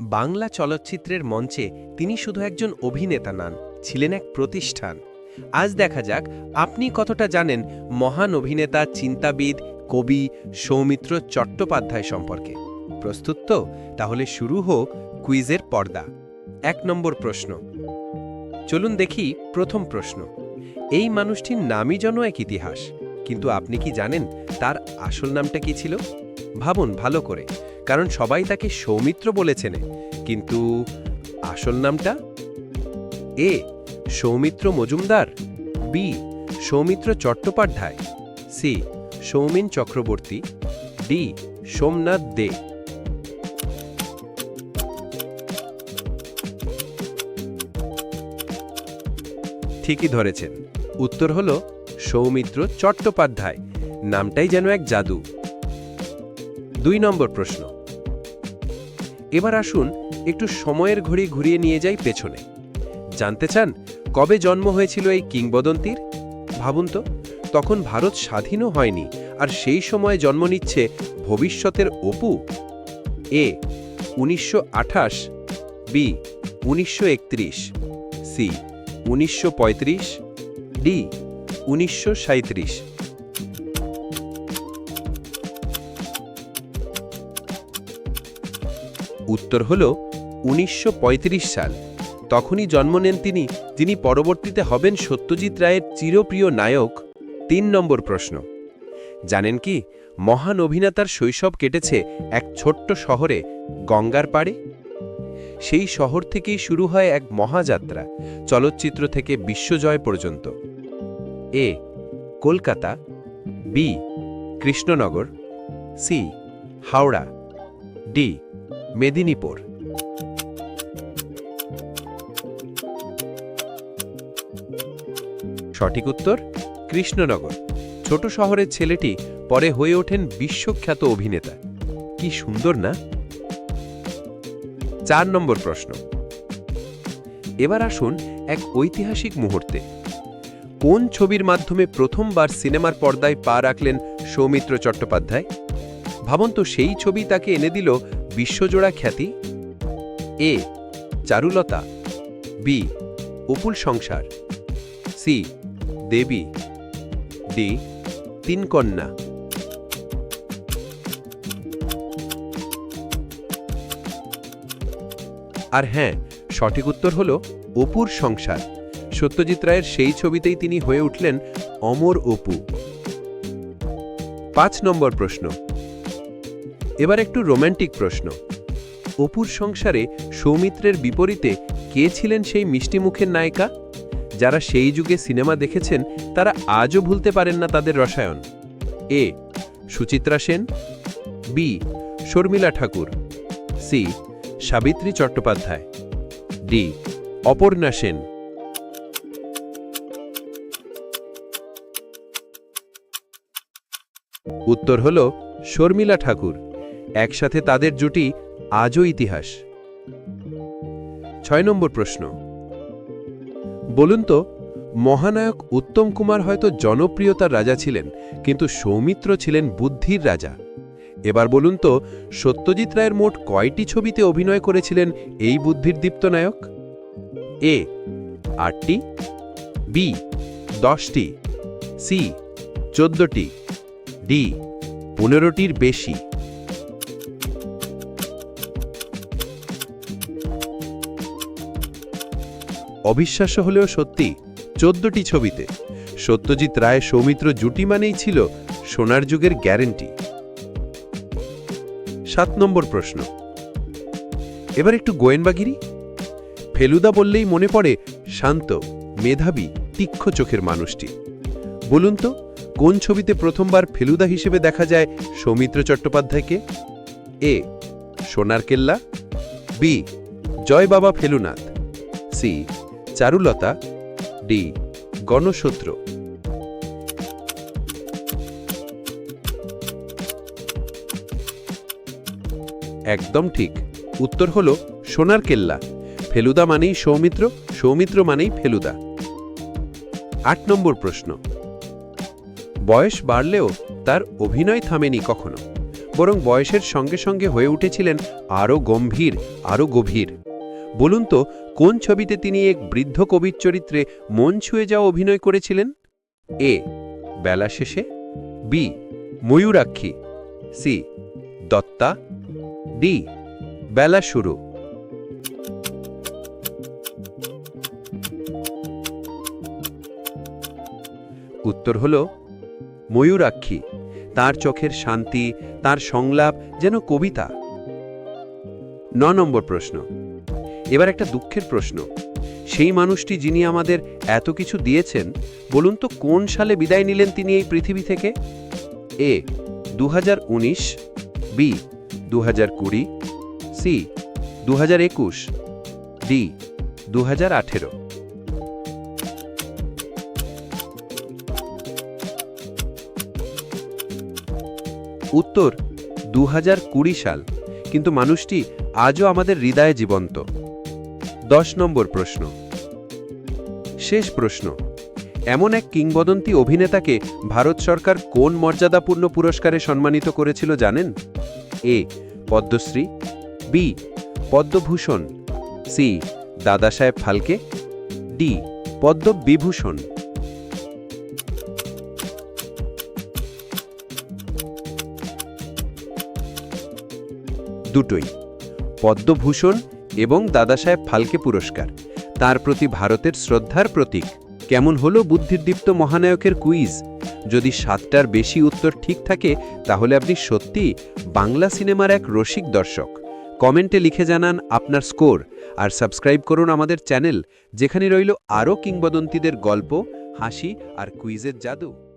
বাংলা চলচ্চিত্রের মঞ্চে তিনি শুধু একজন অভিনেতা নন, ছিলেন এক প্রতিষ্ঠান। আজ দেখা যাক, আপনি কতটা জানেন মহান অভিনেতা, চিন্তাবিদ, কবি সৌমিত্র চট্টোপাধ্যায় সম্পর্কে। প্রস্তুত তো? তাহলে শুরু হোক কুইজের পর্দা। এক নম্বর প্রশ্ন। চলুন দেখি প্রথম প্রশ্ন। এই মানুষটির নামই যেন এক ইতিহাস, কিন্তু আপনি কি জানেন তার আসল নামটা কি ছিল? ভাবুন ভালো করে। কারণ সবাই তাকে সৌমিত্র বলেছেন কিন্তু আসল নামটা? A, Soumitra Majumdar. B, Soumitra Chattopadhyay. C, Soumin Chakraborty. D, Somnath Dey. ঠিকই ধরেছেন। উত্তর হল সৌমিত্র চট্টোপাধ্যায়। নামটাই যেন এক জাদু। দুই নম্বর প্রশ্ন। এবার আসুন একটু সময়ের ঘড়ি ঘুরিয়ে নিয়ে যাই পেছনে। জানতে চান কবে জন্ম হয়েছিল এই কিংবদন্তির? ভাবুন তো, তখন ভারত স্বাধীনও হয়নি আর সেই সময় জন্ম নিচ্ছে ভবিষ্যতের অপু। এ, উনিশশো আঠাশ, বি, উনিশশো একত্রিশ, সি, উনিশশো পঁয়ত্রিশ, ডি, উনিশশো উত্তর হল উনিশশো পঁয়ত্রিশ সাল। তখনই জন্ম নেন তিনি, যিনি পরবর্তীতে হবেন সত্যজিৎ রায়ের চিরপ্রিয় নায়ক। তিন নম্বর প্রশ্ন। জানেন কি, মহান অভিনেতার শৈশব কেটেছে এক ছোট্ট শহরে, গঙ্গার পাড়ে? সেই শহর থেকেই শুরু হয় এক মহাযাত্রা, চলচ্চিত্র থেকে বিশ্বজয় পর্যন্ত। A, Kolkata, B, Krishnanagar, C, Howrah, D Medinipur. সঠিক উত্তর, কৃষ্ণনগর। ছোট শহরের ছেলেটি পরে হয়ে ওঠেন বিশ্বখ্যাত অভিনেতা। কি সুন্দর না? চার নম্বর প্রশ্ন। এবার আসুন এক ঐতিহাসিক মুহূর্তে। কোন ছবির মাধ্যমে প্রথমবার সিনেমার পর্দায় পা রাখলেন সৌমিত্র চট্টোপাধ্যায়? ভাবন্ত সেই ছবি তাকে এনে দিল বিশ্বজোড়া খ্যাতি? এ, চারুলতা। বি, অপুল সংসার। সি, দেবী। ডি, তিন কন্যা। আর হ্যাঁ সঠিক উত্তর হল অপুর সংসার। সত্যজিৎ রায়ের সেই ছবিতেই তিনি হয়ে উঠলেন অমর অপু। পাঁচ নম্বর প্রশ্ন। এবার একটু রোম্যান্টিক প্রশ্ন। অপুর সংসারে সৌমিত্রের বিপরীতে কে ছিলেন সেই মিষ্টিমুখের নায়িকা? যারা সেই যুগে সিনেমা দেখেছেন, তারা আজও ভুলতে পারেন না তাদের রসায়ন। A, Suchitra Sen. B, Sharmila Tagore. C, Savitri Chattopadhyay. D, Aparna Sen. উত্তর হল শর্মিলা ঠাকুর। একসাথে তাদের জুটি আজও ইতিহাস। ছয় নম্বর প্রশ্ন। বলুন তো, মহানায়ক উত্তম কুমার হয়তো জনপ্রিয়তার রাজা ছিলেন, কিন্তু সৌমিত্র ছিলেন বুদ্ধির রাজা। এবার বলুন তো, সত্যজিৎ রায়ের মোট কয়টি ছবিতে অভিনয় করেছিলেন এই বুদ্ধির দীপ্ত নায়ক? এ, আটটি, বি, দশটি, সি, চোদ্দটি, ডি, পনেরোটির বেশি। অবিশ্বাস্য হলেও সত্যি, চোদ্দটি ছবিতে। সত্যজিৎ রায় সৌমিত্র জুটি মানেই ছিল সোনার যুগের গ্যারেন্টি। সাত নম্বর প্রশ্ন। এবার একটু গোয়েনবাগিরি ফেলুদা বললেই মনে পড়ে শান্ত, মেধাবী, তীক্ষ্ণ চোখের মানুষটি। বলুন তো, কোন ছবিতে প্রথমবার ফেলুদা হিসেবে দেখা যায় সৌমিত্র চট্টোপাধ্যায়কে? এ, সোনার Kella, B, Joy Baba Felunath, C Charulata, D, Ganashatru. একদম ঠিক। উত্তর হল সোনার কেল্লা। ফেলুদা মানেই সৌমিত্র সৌমিত্র মানেই ফেলুদা। আট নম্বর প্রশ্ন। বয়স বাড়লেও তার অভিনয় থামেনি কখনো, বরং বয়সের সঙ্গে সঙ্গে হয়ে উঠেছিলেন আরও গম্ভীর, আরও গভীর। বলুন তো, কোন ছবিতে তিনি এক বৃদ্ধ কবির চরিত্রে মন ছুঁয়ে যাওয়া অভিনয় করেছিলেন? A, Bela Sheshe, B, Mayurakshi, C, Datta, D, Bela Shuru. উত্তর হল, ময়ূরাক্ষী, তার চোখের শান্তি, তার সংলাপ যেন কবিতা। ন নম্বর প্রশ্ন এবার একটা দুঃখের প্রশ্ন। সেই মানুষটি যিনি আমাদের এত কিছু দিয়েছেন, বলুন তো কোন সালে বিদায় নিলেন তিনি এই পৃথিবী থেকে? এ দু হাজার উনিশ, বি দু কুড়ি, সি দু একুশ, ডি দু উত্তর দু হাজার কুড়ি সাল, কিন্তু মানুষটি আজও আমাদের হৃদয়ে জীবন্ত। দশ নম্বর প্রশ্ন। শেষ প্রশ্ন। এমন এক কিংবদন্তি অভিনেতাকে ভারত সরকার কোন মর্যাদাপূর্ণ পুরস্কারে সম্মানিত করেছিল জানেন? A, Padmashri, B, Padmabhushan, C, Dadasaheb Phalke, D, Padmavibhushan. দুটোই। পদ্মভূষণ এবং দাদাসাহেব ফালকে পুরস্কার। তার প্রতি ভারতের শ্রদ্ধার প্রতীক। কেমন হলো বুদ্ধিদীপ্ত মহানায়কের কুইজ? যদি সাতটার বেশি উত্তর ঠিক থাকে, তাহলে আপনি সত্যি বাংলা সিনেমার এক রসিক দর্শক। কমেন্টে লিখে জানান আপনার স্কোর, আর সাবস্ক্রাইব করুন আমাদের চ্যানেল, যেখানে রইল আরও কিংবদন্তিদের গল্প, হাসি, আর কুইজের জাদু।